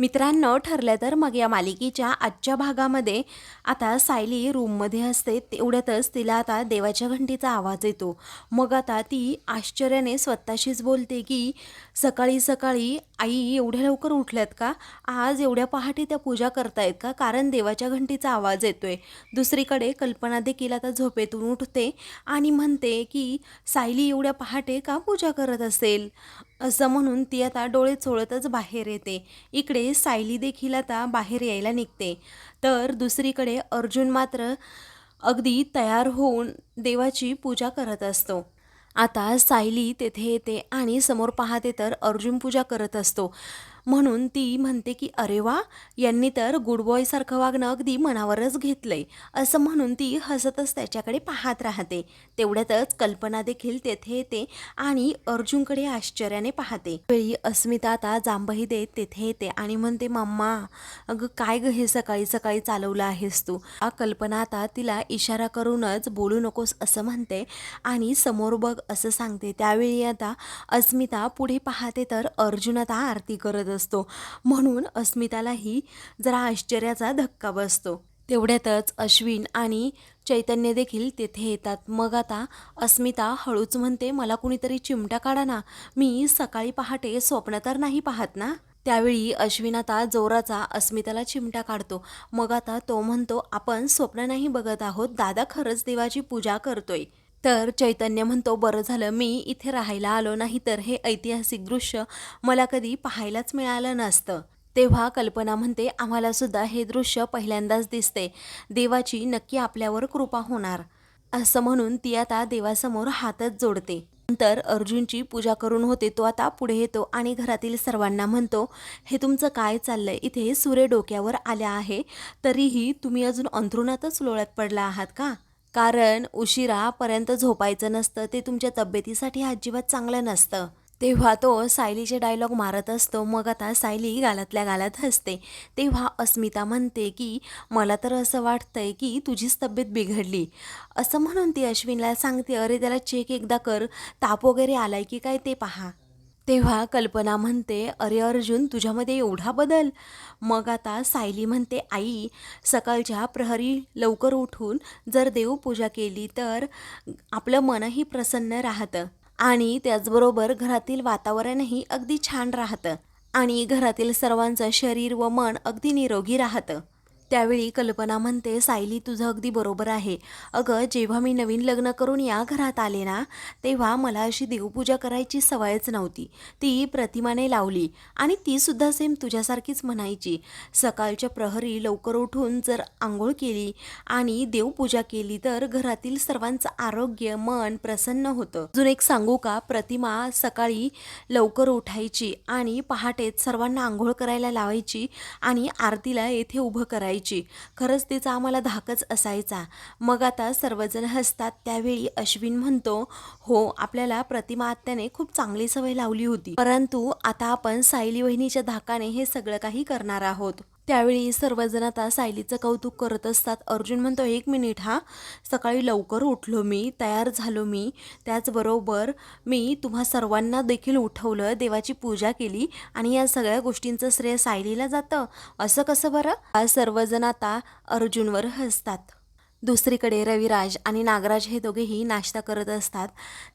मित्रांनो ठरलं तर मग या मालिकेच्या आजच्या भागामध्ये आता सायली रूममध्ये असते तेवढ्यातच तिला आता देवाच्या घंटीचा आवाज येतो. मग आता ती आश्चर्याने स्वतःशीच बोलते की सकाळी सकाळी आई एवढ्या लवकर उठल्यात का? आज एवढ्या पहाटे त्या पूजा करतायत का? कारण देवाच्या घंटीचा आवाज येतोय. दुसरीकडे कल्पना देखील आता झोपेतून उठते आणि म्हणते की सायली एवढ्या पहाटे का पूजा करत असेल? असं म्हणून ती आता डोळे चोळतच बाहेर येते. इकडे सायली देखील आता बाहेर यायला निघते. तर दुसरीकडे अर्जुन मात्र अगदी तयार होऊन देवाची पूजा करत असतो. आता सायली तेथे येते आणि समोर पाहते तर अर्जुन पूजा करत असतो. म्हणून ती म्हणते की अरे वा यांनी तर गुड बॉयसारखं वागणं अगदी मनावरच घेतलंय. असं म्हणून ती हसतच त्याच्याकडे पाहत राहते. तेवढ्यातच कल्पना देखील तेथे येते आणि अर्जुनकडे आश्चर्याने पाहते. वेळी अस्मिता आता जांभही देत तेथे येते आणि म्हणते मम्मा अगं काय ग हे सकाळी सकाळी चालवलं आहेस तू? आ कल्पना आता तिला इशारा करूनच बोलू नकोस असं म्हणते आणि समोर बघ असं सांगते. त्यावेळी आता अस्मिता पुढे पाहते तर अर्जुन आता आरती करत असतो म्हणून अस्मितालाही जरा आश्चर्याचा धक्का बसतो. तेवढ्यातच अश्विन आणि चैतन्य देखील तेथे येतात. मग आता अस्मिता हळूच म्हणते मला कुणीतरी चिमटा काढा ना. मी सकाळी पहाटे स्वप्न तर नाही पाहत ना? त्यावेळी अश्विन आता जोराचा अस्मिताला चिमटा काढतो. मग आता तो म्हणतो आपण स्वप्न नाही बघत आहोत. दादा खरंच देवाची पूजा करतोय. तर चैतन्य म्हणतो बरं झालं मी इथे राहायला आलो नाही तर हे ऐतिहासिक दृश्य मला कधी पाहायलाच मिळालं नसतं. तेव्हा कल्पना म्हणते आम्हाला सुद्धा हे दृश्य पहिल्यांदाच दिसते. देवाची नक्की आपल्यावर कृपा होणार. असं म्हणून ती आता देवासमोर हातच जोडते. नंतर अर्जुनची पूजा करून होते तो आता पुढे येतो आणि घरातील सर्वांना म्हणतो हे तुमचं काय चाललंय? इथे सूर्य डोक्यावर आल्या आहे तरीही तुम्ही अजून अंथरुणातच लोळत पडला आहात का? कारण उशिरापर्यंत झोपायचं नसतं ते तुमच्या तब्येतीसाठी अजिबात चांगलं नसतं. तेव्हा तो सायलीचे डायलॉग मारत असतो मग आता सायली गालातल्या गालात हसते. तेव्हा अस्मिता म्हणते की मला तर असं वाटतंय की तुझीच तब्येत बिघडली. असं म्हणून ती अश्विनला सांगते अरे त्याला चेक एकदा कर ताप वगैरे आलाय की काय ते पहा. तेव्हा कल्पना म्हणते अरे अर्जुन तुझ्यामध्ये एवढा बदल. मग आता सायली म्हणते आई सकाळच्या प्रहरी लवकर उठून जर देवपूजा केली तर आपलं मनही प्रसन्न राहतं आणि त्याचबरोबर घरातील वातावरणही अगदी छान राहतं आणि घरातील सर्वांचं शरीर व मन अगदी निरोगी राहतं. त्यावेळी कल्पना म्हणते सायली तुझं अगदी बरोबर आहे. अगं जेव्हा मी नवीन लग्न करून या घरात आले ना तेव्हा मला अशी देवपूजा करायची सवयच नव्हती. ती प्रतिमाने लावली आणि ती सुद्धा सेम तुझ्यासारखीच म्हणायची. सकाळच्या प्रहरी लवकर उठून जर आंघोळ केली आणि देवपूजा केली तर घरातील सर्वांचं आरोग्य मन प्रसन्न होतं. अजून एक सांगू का? प्रतिमा सकाळी लवकर उठायची आणि पहाटेत सर्वांना आंघोळ करायला लावायची आणि आरतीला येथे उभं करायची. खरंच तिचा आम्हाला धाकच असायचा. मग आता सर्वजण हसतात. त्यावेळी अश्विन म्हणतो हो आपल्याला प्रतिमा आत्याने खूप चांगली सवय लावली होती. परंतु आता आपण सायली वहिनीच्या धाकाने हे सगळं काही करणार आहोत. त्यावेळी सर्वजण आता सायलीचं कौतुक करत असतात. अर्जुन म्हणतो एक मिनिट हा सकाळी लवकर उठलो मी तयार झालो मी. त्याचबरोबर मी तुम्हा सर्वांना देखील उठवलं देवाची पूजा केली आणि या सगळ्या गोष्टींचं श्रेय सायलीला जातं. असं कसं बरं? सर्वजण आता अर्जुनवर हसतात. दुसरीकडे रविराज आणि नागराज हे दोघेही नाश्ता करत असतात.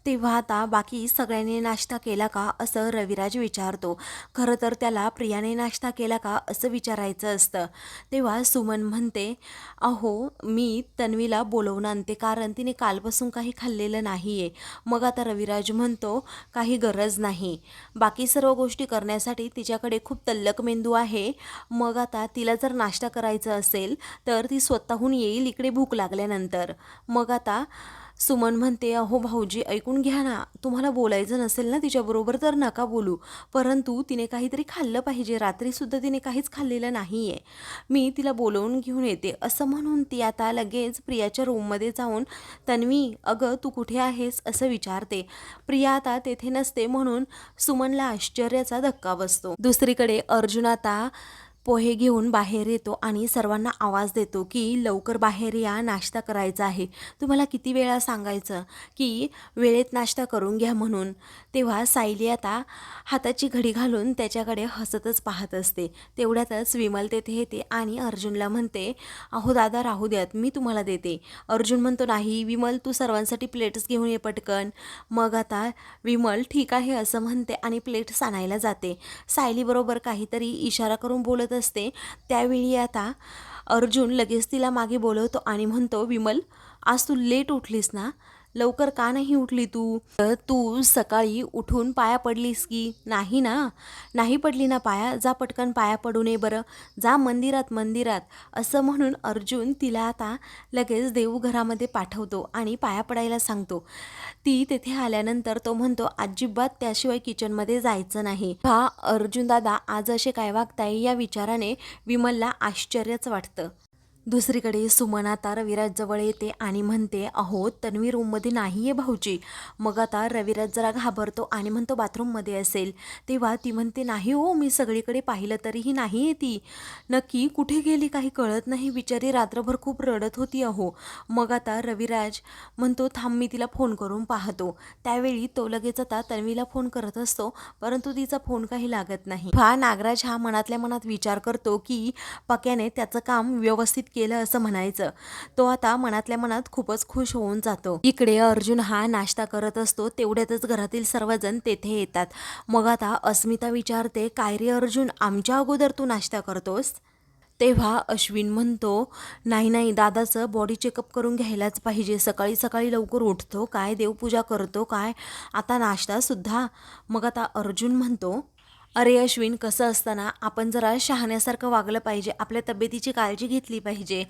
तेव्हा आता बाकी सगळ्यांनी नाश्ता केला का असं रविराज विचारतो. खरं तर त्याला प्रियाने नाश्ता केला का असं विचारायचं असतं. तेव्हा सुमन म्हणते अहो मी तन्वीला बोलवून आणते कारण तिने कालपासून काही खाल्लेलं नाही आहे मग आता रविराज म्हणतो काही गरज नाही. बाकी सर्व गोष्टी करण्यासाठी तिच्याकडे खूप तल्लक मेंदू आहे. मग आता तिला जर नाश्ता करायचा असेल तर ती स्वतःहून येईल इकडे भूक लागल्यानंतर. मग आता सुमन म्हणते अहो भाऊजी ऐकून घ्या ना. तुम्हाला बोलायचं नसेल ना तिच्याबरोबर तर नका बोलू. परंतु तिने काहीतरी खाल्लं पाहिजे. रात्रीसुद्धा तिने काहीच खाल्लेलं नाही आहे मी तिला बोलवून घेऊन येते. असं म्हणून ती आता लगेच प्रियाच्या रूममध्ये जाऊन तन्वी अगं तू कुठे आहेस? असं विचारते. प्रिया आता तेथे नसते म्हणून सुमनला आश्चर्याचा धक्का बसतो. दुसरीकडे अर्जुन आता पोहे घेऊन बाहेर येतो आणि सर्वांना आवाज देतो की लवकर बाहेर या नाश्ता करायचा आहे. तुम्हाला किती वेळा सांगायचं की वेळेत नाश्ता करून घ्या म्हणून? तेव्हा सायली आता हाताची घडी घालून त्याच्याकडे हसतच पाहत असते. तेवढ्यातच विमल तेथे येते आणि अर्जुनला म्हणते अहो दादा राहू द्यात मी तुम्हाला देते. अर्जुन म्हणतो नाही विमल तू सर्वांसाठी प्लेट्स घेऊन ये पटकन. मग आता विमल ठीक आहे असं म्हणते आणि प्लेट्स आणायला जाते. सायलीबरोबर काहीतरी इशारा करून बोलत असते. त्यावेळी आता अर्जुन लगेच तिला मागे बोलवतो आणि म्हणतो विमल आज तू लेट उठलीस ना? लवकर का नाही उठली तू? तर तू सकाळी उठून पाया पडलीस की? नाही ना. नाही पडली ना पाया? जा पटकन पाया पडू नये बरं. जा मंदिरात मंदिरात. असं म्हणून अर्जुन तिला आता लगेच देवघरामध्ये पाठवतो आणि पाया पडायला सांगतो. ती तेथे आल्यानंतर तो म्हणतो अजिबात त्याशिवाय किचनमध्ये जायचं नाही. हा अर्जुन दादा आज असे काय वागताय या विचाराने विमलला आश्चर्यच वाटतं. दुसरीकडे सुमन आता रविराजजवळ येते आणि म्हणते अहो तन्वी रूममध्ये नाही आहे भाऊजी. मग आता रविराज जरा घाबरतो आणि म्हणतो बाथरूममध्ये असेल. तेव्हा ती म्हणते नाही हो मी सगळीकडे पाहिलं तरीही नाही आहे ती. नक्की कुठे गेली काही कळत नाही बिचारी रात्रभर खूप रडत होती अहो. मग आता रविराज म्हणतो थांब मी तिला फोन करून पाहतो. त्यावेळी तो लगेच आता तन्वीला फोन करत असतो परंतु तिचा फोन काही लागत नाही. हा नागराज हा मनातल्या मनात विचार करतो की पक्याने त्याचं काम व्यवस्थित केलं असं म्हणायचं. तो आता मनातल्या मनात खूपच खुश होऊन जातो. इकडे अर्जुन हा नाश्ता करत असतो. तेवढ्यातच घरातील सर्वजण तेथे येतात. मग आता अस्मिता विचारते काय रे अर्जुन आमच्या अगोदर तू नाश्ता करतोस? तेव्हा अश्विन म्हणतो नाही नाही दादाचं बॉडी चेकअप करून घ्यायलाच पाहिजे. सकाळी सकाळी लवकर उठतो. काय देवपूजा करतो काय? आता नाश्तासुद्धा. मग आता अर्जुन म्हणतो अरे अश्विन कसं असताना आपण जरा शहाण्यासारखं वागलं पाहिजे आपल्या तब्येतीची काळजी घेतली पाहिजे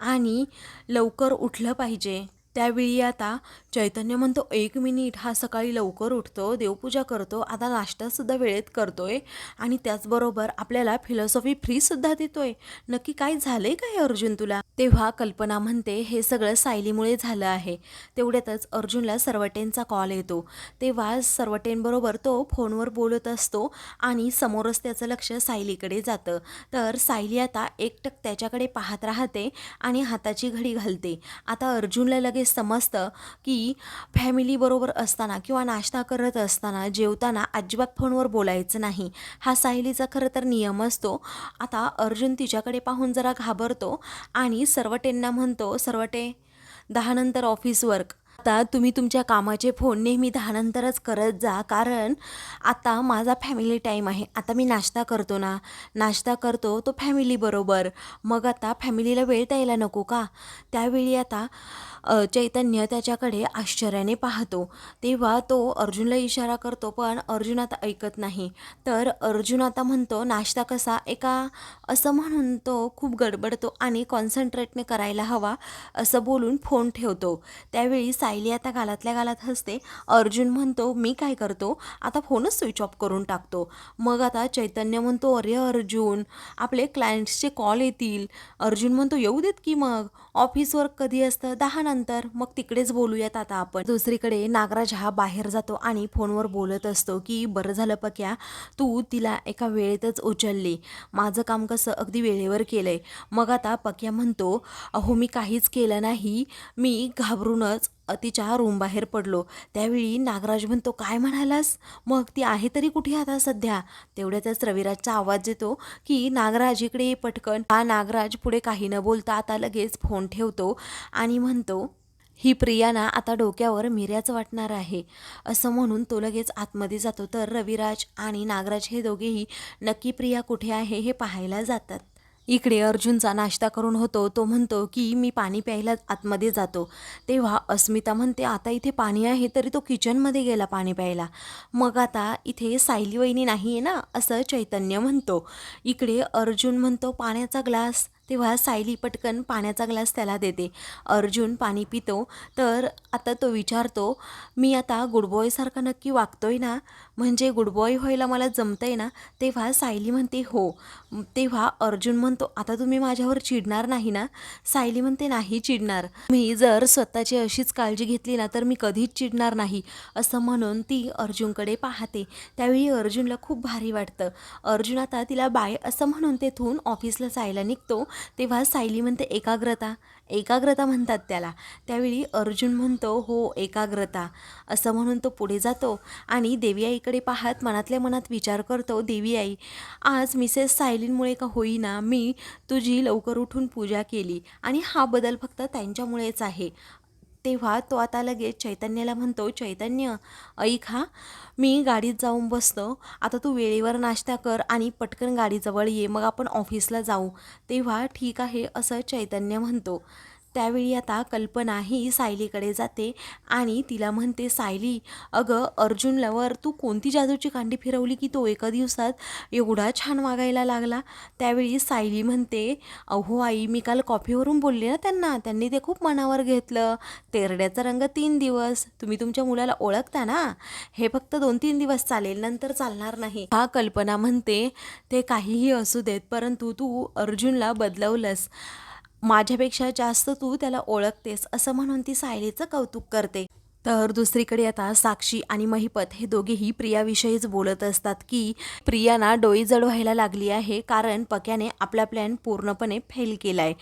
आणि लवकर उठलं पाहिजे. त्यावेळी आता चैतन्य म्हणतो एक मिनिट हा सकाळी लवकर उठतो देवपूजा करतो आता नाश्तासुद्धा वेळेत करतो आहे आणि त्याचबरोबर आपल्याला फिलॉसॉफी फ्रीसुद्धा देतो आहे नक्की काय झालं आहे काय अर्जुन तुला? तेव्हा कल्पना म्हणते हे सगळं सायलीमुळे झालं आहे. तेवढ्यातच अर्जुनला सर्वटेनचा कॉल येतो. तेव्हा सर्वटेनबरोबर तो फोनवर बोलत असतो आणि समोरच त्याचं लक्ष सायलीकडे जातं. तर सायली आता एकटक त्याच्याकडे पाहत राहते आणि हाताची घडी घालते. आता अर्जुनला लगेच समजतं की फॅमिलीबरोबर असताना किंवा नाश्ता करत असताना जेवताना अजिबात फोनवर बोलायचं नाही. हा साहिलीचा खरं तर नियम असतो. आता अर्जुन तिच्याकडे पाहून जरा घाबरतो आणि सर्वटेंना म्हणतो सर्वटे दहानंतर ऑफिस वर्क आता तुम्ही तुमच्या कामाचे फोन नेहमी दहानंतरच करत जा कारण आता माझा फॅमिली टाईम आहे. आता मी नाश्ता करतो ना. नाश्ता करतो तो फॅमिलीबरोबर मग आता फॅमिलीला वेळ द्यायला नको का? त्यावेळी आता चैतन्य त्याच्याकडे आश्चर्याने पाहतो. तेव्हा तो अर्जुनला इशारा करतो पण अर्जुन आता ऐकत नाही. तर अर्जुन आता म्हणतो नाश्ता कसा? एका असं म्हणून तो खूप गडबडतो आणि कॉन्सन्ट्रेटने करायला हवा असं बोलून फोन ठेवतो. त्यावेळी सायली आता गालातल्या गालात हसते. अर्जुन म्हणतो मी काय करतो? आता फोनच स्विच ऑफ करून टाकतो. मग आता चैतन्य म्हणतो अरे अर्जुन आपले क्लायंट्सचे कॉल येतील. अर्जुन म्हणतो येऊ देत की मग? ऑफिस वर्क कधी असतं? दहा नंतर. मग तिकडेच बोलूयात आता आपण. दुसरीकडे नागराज हा बाहेर जातो आणि फोनवर बोलत असतो की बरं झालं पक्या तू तिला एका वेळेतच उचलली. माझं काम कसं अगदी वेळेवर केलंय. मग आता पक्या म्हणतो अहो मी काहीच केलं नाही. मी घाबरूनच तिच्या रूम बाहेर पडलो. त्यावेळी नागराज म्हणतो काय म्हणालास? मग ती आहे तरी कुठे आता सध्या? तेवढ्यातच रविराजचा आवाज येतो की नागराज इकडे पटकन. हा नागराज पुढे काही न बोलता आता लगेच फोन ठेवतो आणि म्हणतो ही प्रियाना आता डोक्यावर मिऱ्याच वाटणार आहे. असं म्हणून तो लगेच आतमध्ये जातो. तर रविराज आणि नागराज हे दोघेही नक्की प्रिया कुठे आहे हे पाहायला जातात. इकडे अर्जुनचा नाश्ता करून होतो तो म्हणतो की मी पाणी प्यायला आतमध्ये जातो. तेव्हा अस्मिता म्हणते आता इथे पाणी आहे तरी तो किचनमध्ये गेला पाणी प्यायला. मग आता इथे सायली वहिनी नाही आहे ना असं चैतन्य म्हणतो. इकडे अर्जुन म्हणतो पाण्याचा ग्लास तेव्हा सायली पटकन पाण्याचा ग्लास त्याला देते. अर्जुन पाणी पितो. तर आता तो विचारतो मी आता गुडबॉयसारखा नक्की वागतोय ना? म्हणजे गुडबॉय व्हायला मला जमतंय ना? तेव्हा सायली म्हणते हो. तेव्हा अर्जुन म्हणतो आता तुम्ही माझ्यावर चिडणार नाही ना? सायली म्हणते नाही चिडणार. मी जर स्वतःची अशीच काळजी घेतली ना तर मी कधीच चिडणार नाही. असं म्हणून ती अर्जुनकडे पाहते. त्यावेळी अर्जुनला खूप भारी वाटतं. अर्जुन आता तिला बाय असं म्हणून तेथून ऑफिसला जायला निघतो. तेव्हा सायली म्हणते एकाग्रता. एकाग्रता म्हणतात त्याला. त्यावेळी अर्जुन म्हणतो हो एकाग्रता. असं म्हणून तो पुढे जातो आणि देवी आईकडे पाहत मनातल्या मनात विचार करतो देवी आई आज मिसेस सायलींमुळे का होईना मी तुझी लवकर उठून पूजा केली आणि हा बदल फक्त त्यांच्यामुळेच आहे. तेव्हा तो आता लगेच चैतन्याला म्हणतो चैतन्य ऐक हा मी गाडीत जाऊन बसतो. आता तू वेळेवर नाश्ता कर आणि पटकन गाडीजवळ ये. मग आपण ऑफिसला जाऊ. तेव्हा ठीक आहे असं चैतन्य म्हणतो. त्यावेळी आता कल्पना ही सायलीकडे जाते आणि तिला म्हणते सायली अगं अर्जुनलावर तू कोणती जादूची कांडी फिरवली की तो एका दिवसात एवढा छान वागायला लागला? त्यावेळी सायली म्हणते अहो आई मी काल कॉफीवरून बोलले ना त्यांना त्यांनी ते खूप मनावर घेतलं. तेरड्याचा रंग तीन दिवस. तुम्ही तुमच्या मुलाला ओळखता ना? हे फक्त दोन तीन दिवस चालेल नंतर चालणार नाही. हा कल्पना म्हणते ते काहीही असू देत परंतु तू अर्जुनला बदलवलंस. माझ्यापेक्षा जास्त तू त्याला ओळखतेस असं म्हणून ती सायलीचं कौतुक करते. तर दुसरीकडे आता साक्षी आणि महिपत हे दोघेही प्रियाविषयीच बोलत असतात की प्रियाना डोळी जड व्हायला लागली आहे कारण पक्याने आपला प्लॅन पूर्णपणे फेल केलाय.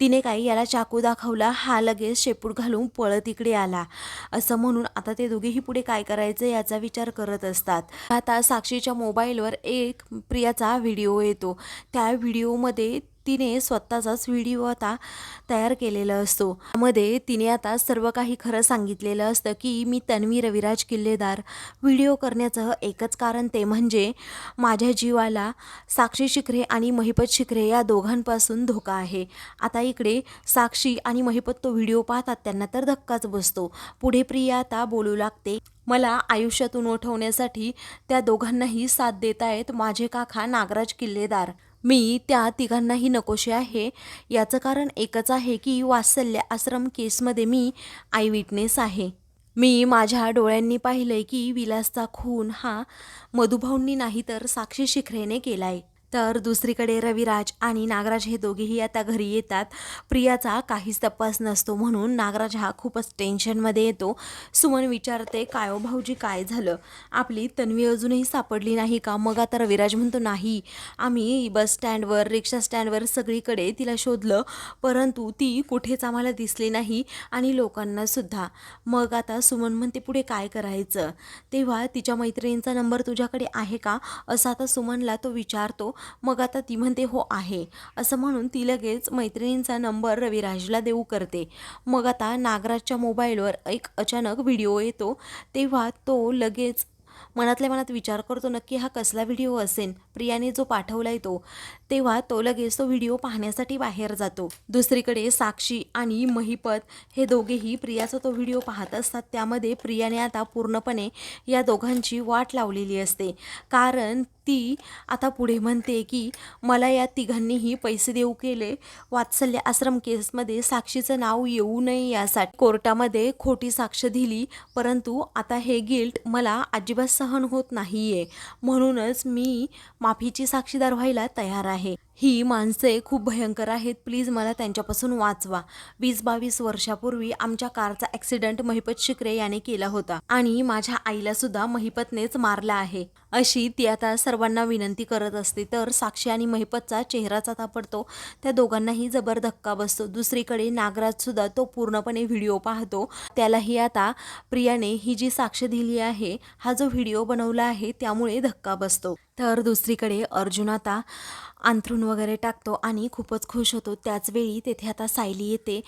तिने काही याला चाकू दाखवला हा लगेच शेपूट घालून पळत इकडे आला. असं म्हणून आता ते दोघेही पुढे काय करायचं याचा विचार करत असतात. आता साक्षीच्या मोबाईलवर एक प्रियाचा व्हिडिओ येतो. त्या व्हिडिओमध्ये तिने स्वतःचाच व्हिडिओ आता तयार केलेला असतो. मध्ये तिने आता सर्व काही खरं सांगितलेलं असतं की मी तन्वी रविराज किल्लेदार. व्हिडिओ करण्याचं एकच कारण ते म्हणजे माझ्या जीवाला साक्षी शिखरे आणि महिपत शिखरे या दोघांपासून धोका आहे. आता इकडे साक्षी आणि महिपत तो व्हिडिओ पाहतात त्यांना तर धक्काच बसतो. पुढे प्रिया आता बोलू लागते मला आयुष्यातून उठवण्यासाठी त्या दोघांनाही साथ देत आहेत माझे काका नागराज किल्लेदार. मी त्या तिघांनाही नकोशी आहे. याचं कारण एकच आहे की वात्सल्य आश्रम केसमध्ये मी आय विटनेस आहे. मी माझ्या डोळ्यांनी पाहिलंय की विलासचा खून हा मधुभाऊंनी नाही तर साक्षी शिखरेने केलाय. तर दुसरीकडे रविराज आणि नागराज हे दोघेही आता घरी येतात. प्रियाचा काहीच तपास नसतो म्हणून नागराज हा खूपच टेन्शनमध्ये येतो. सुमन विचारते काय हो भाऊजी काय झालं? आपली तन्वी अजूनही सापडली नाही का? मग आता रविराज म्हणतो नाही. आम्ही बस स्टँडवर रिक्षा स्टँडवर सगळीकडे तिला शोधलं परंतु ती कुठेच आम्हाला दिसली नाही आणि लोकांनासुद्धा मग आता सुमन म्हणते पुढे काय करायचं? तेव्हा तिच्या मैत्रिणींचा नंबर तुझ्याकडे आहे का? असं आता सुमनला तो विचारतो. मग आता ती म्हणते हो आहे. असं म्हणून ती लगेच मैत्रिणींचा नंबर रविराजला देऊ करते. मग आता नागराजच्या मोबाईलवर एक अचानक व्हिडिओ येतो. तेव्हा तो लगेच मनातल्या मनात विचार करतो नक्की हा कसला व्हिडिओ असेल? प्रियाने जो पाठवलाय तो. तेव्हा तो लगेच तो व्हिडिओ पाहण्यासाठी बाहेर जातो. दुसरीकडे साक्षी आणि महिपत हे दोघेही प्रियाचा तो व्हिडिओ पाहत असतात. त्यामध्ये प्रियाने आता पूर्णपणे या दोघांची वाट लावलेली असते. कारण ती आता पुढे म्हणते की मला या तिघांनीही पैसे देऊ केले. वात्सल्य आश्रम केसमध्ये साक्षीचं नाव येऊ नये यासाठी. कोर्टामध्ये खोटी साक्ष दिली परंतु आता हे गिल्ट मला अजिबात सहन होत नाहीये. म्हणूनच मी माफीची साक्षीदार व्हायला तयार आहे. है। ही माणसे खूप भयंकर आहेत. प्लीज मला त्यांच्यापासून वाचवा. वीस बावीस वर्षापूर्वी आमच्या कारचा ॲक्सिडेंट महिपत शिकरे याने केला होता आणि माझ्या आईला सुद्धा महिपतनेच मारला आहे. अशी ती आता सर्वांना विनंती करत असते. तर साक्षी आणि महिपतचा चेहराचा तापडतो त्या दोघांनाही जबर धक्का बसतो. दुसरीकडे नागराज सुद्धा तो पूर्णपणे व्हिडिओ पाहतो. त्यालाही आता प्रियाने ही जी साक्ष दिली आहे हा जो व्हिडिओ बनवला आहे त्यामुळे धक्का बसतो. तर दुसरीकडे अर्जुन आता अंथरुण वगैरे टाकतो आणि खूपच खुश होतो. त्याचवेळी तेथे आता सायली येते.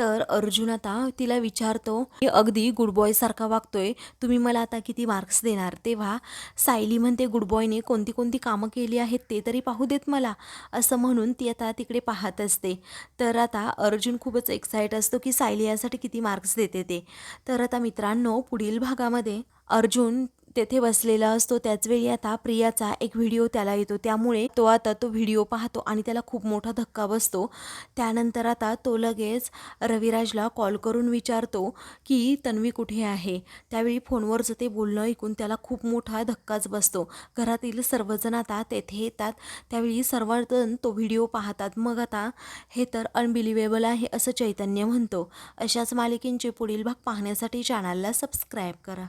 तर अर्जुन आता तिला विचारतो की अगदी गुड बॉयसारखा वागतोय. तुम्ही मला आता किती मार्क्स देणार? तेव्हा सायली म्हणते गुड बॉयने कोणती कोणती कामं केली आहेत ते तरी पाहू देत मला. असं म्हणून ती आता तिकडे पाहत असते. तर आता अर्जुन खूपच एक्साइट असतो की सायली यासाठी किती मार्क्स देते ते. तर आता मित्रांनो पुढील भागामध्ये अर्जुन तेथे बसलेला असतो. त्याचवेळी आता प्रियाचा एक व्हिडिओ त्याला येतो. त्यामुळे तो आता तो व्हिडिओ पाहतो आणि त्याला खूप मोठा धक्का बसतो. त्यानंतर आता तो लगेच रविराजला कॉल करून विचारतो की तन्वी कुठे आहे? त्यावेळी फोनवरचं ते बोलणं ऐकून त्याला खूप मोठा धक्काच बसतो. घरातील सर्वजण आता तेथे येतात. त्यावेळी सर्वजण तो व्हिडिओ पाहतात. मग आता हे तर अनबिलिव्हेबल आहे असं चैतन्य म्हणतो. अशाच मालिकेंचे पुढील भाग पाहण्यासाठी चॅनलला सबस्क्राईब करा.